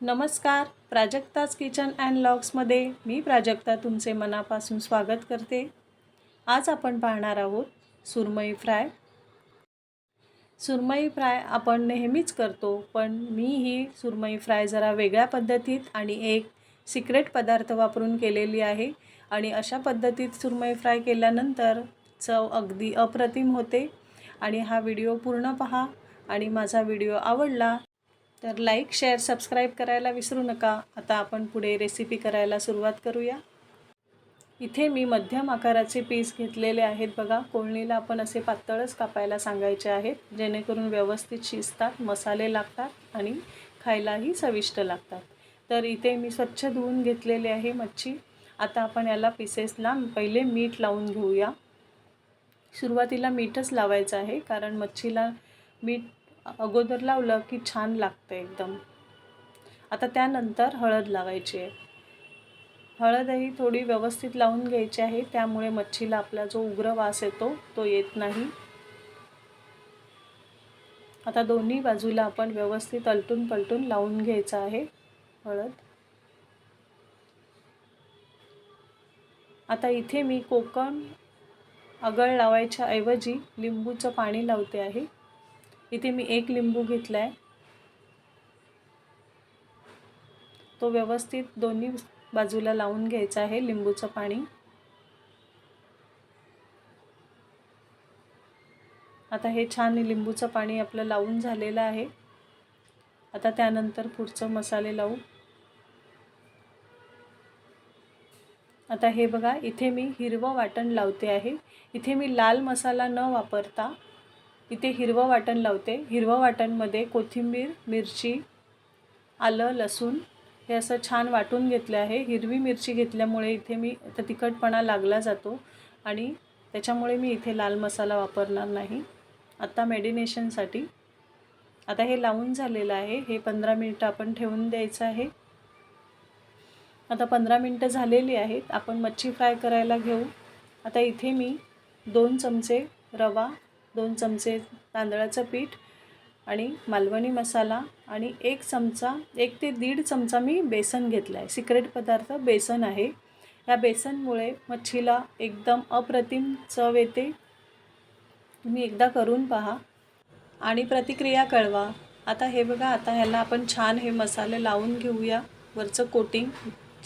नमस्कार Prajakta's kitchen and लॉग्समध्ये मी प्राजक्ता तुमचे मनापासून स्वागत करते. आज आपण पाहणार आहोत सुरमई फ्राय. सुरमई फ्राय आपण नेहमीच करतो पण मी ही सुरमई फ्राय जरा वेगळ्या पद्धतीत आणि एक सिक्रेट पदार्थ वापरून केलेली आहे आणि अशा पद्धतीत सुरमई फ्राय केल्यानंतर चव अगदी अप्रतिम होते. आणि हा व्हिडिओ पूर्ण पहा आणि माझा व्हिडिओ आवडला तर लाईक शेअर सबस्क्राईब करायला विसरू नका. आता आपण पुढे रेसिपी करायला सुरुवात करूया. इथे मी मध्यम आकाराचे पीस घेतलेले आहेत. बघा कोळणीला आपण असे पातळच कापायला सांगायचे आहेत जेणेकरून व्यवस्थित शिजतात मसाले लागतात आणि खायलाही चविष्ट लागतात. तर इथे मी स्वच्छ धुवून घेतलेले आहे मच्छी. आता आपण याला पीसेसला पहिले मीठ लावून घेऊया. सुरुवातीला मीठच लावायचं आहे कारण मच्छीला मीठ अगोदर लावलं की छान लागतं एकदम. आता त्यानंतर हळद लावायची आहे. हळदही थोडी व्यवस्थित लावून घ्यायची आहे त्यामुळे मच्छीला आपला जो उग्र वास येतो तो येत नाही. आता दोन्ही बाजूला आपण व्यवस्थित अलटून पलटून लावून घ्यायचं आहे हळद. आता इथे मी कोकण आगळ लावायच्या ऐवजी लिंबूचं पाणी लावते आहे. इथे मी एक लिंबू घेतला आहे तो व्यवस्थित दोन्ही बाजूला लावून घ्यायचा आहे लिंबूचं पाणी. आता हे छान लिंबूचं पाणी आपलं लावून झालेलं आहे. आता त्यानंतर पुढचं मसाले लावू. आता हे बघा इथे मी हिरवं वाटण लावते आहे. इथे मी लाल मसाला न वापरता इथे हिरवं वाटण लावते. हिरवं वाटणमध्ये कोथिंबीर मिरची आलं लसूण हे असं छान वाटून घेतलं आहे. हिरवी मिरची घेतल्यामुळे इथे मी आता तिखटपणा लागला जातो आणि त्याच्यामुळे मी इथे लाल मसाला वापरणार नाही. आत्ता मेडिनेशनसाठी आता हे लावून झालेलं आहे. हे पंधरा मिनटं आपण ठेवून द्यायचं आहे. आता पंधरा मिनटं झालेली आहेत. आपण मच्छी फ्राय करायला घेऊ. आता इथे मी दोन चमचे रवा दोन चमचे तांदळाचं पीठ आणि मालवणी मसाला आणि एक चमचा एक ते दीड चमचा मी बेसन घेतला आहे. सिक्रेट पदार्थ बेसन आहे. या बेसनमुळे मच्छीला एकदम अप्रतिम चव येते. तुम्ही एकदा करून पहा आणि प्रतिक्रिया कळवा. आता हे बघा आता ह्याला आपण छान हे मसाले लावून घेऊया. वरचं कोटिंग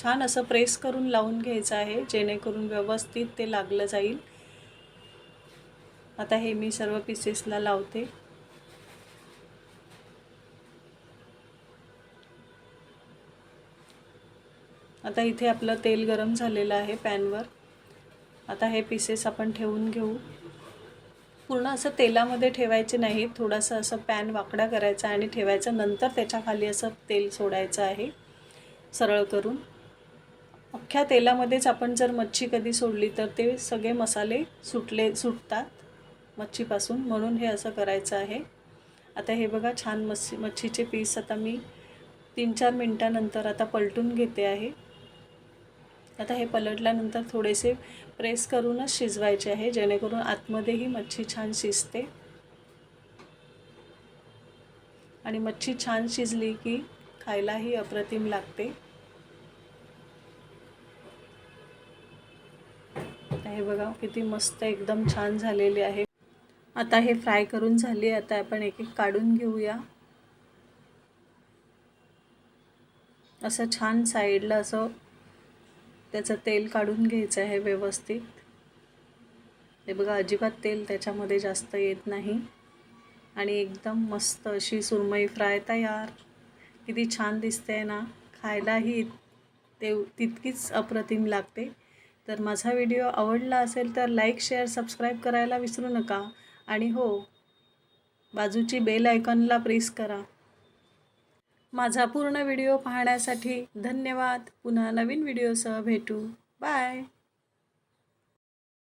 छान असं प्रेस करून लावून घ्यायचं आहे जेणेकरून व्यवस्थित ते लागलं जाईल. आता हे मी सर्व पीसेसला लावते. आता इथे आपलं तेल गरम झालेलं आहे पॅनवर. आता हे पीसेस आपण ठेवून घेऊ. पूर्ण असं तेलामध्ये ठेवायचे नाही थोडंसं असं पॅन वाकडा करायचा आणि ठेवायचं. नंतर त्याच्याखाली असं तेल सोडायचं आहे सरळ करून. अख्ख्या तेलामध्येच आपण जर मच्छी कधी सोडली तर ते सगळे मसाले सुटले सुटतात. मच्छीपासून म्हणून हे असं करायचं आहे. आता हे बघा छान मच्छी मच्छीचे पीस आता मी तीन चार मिनटानंतर आता पलटून घेते आहे. आता हे पलटल्यानंतर थोडेसे प्रेस करूनच शिजवायचे आहे जेणेकरून आतमध्येही मच्छी छान शिजते. आणि मच्छी छान शिजली की खायलाही अप्रतिम लागते. हे बघा किती मस्त एकदम छान झालेले आहे. आता हे फ्राय करून झाली आता आपण एक एक काढून घेऊया. असं छान साईडला असं त्याचं तेल काढून घ्यायचं आहे व्यवस्थित. हे बघा अजिबात तेल त्याच्यामध्ये जास्त येत नाही. आणि एकदम मस्त अशी सुरमई फ्राय तयार. किती छान दिसते ना खायलाही ते तितकीच अप्रतिम लागते. तर माझा व्हिडिओ आवडला असेल तर लाईक शेअर सबस्क्राईब करायला विसरू नका. आणि हो बाजूची बेल आयकॉनला प्रेस करा. माझा पूर्ण व्हिडिओ पाहण्यासाठी धन्यवाद. पुन्हा नवीन व्हिडिओसह भेटू. बाय.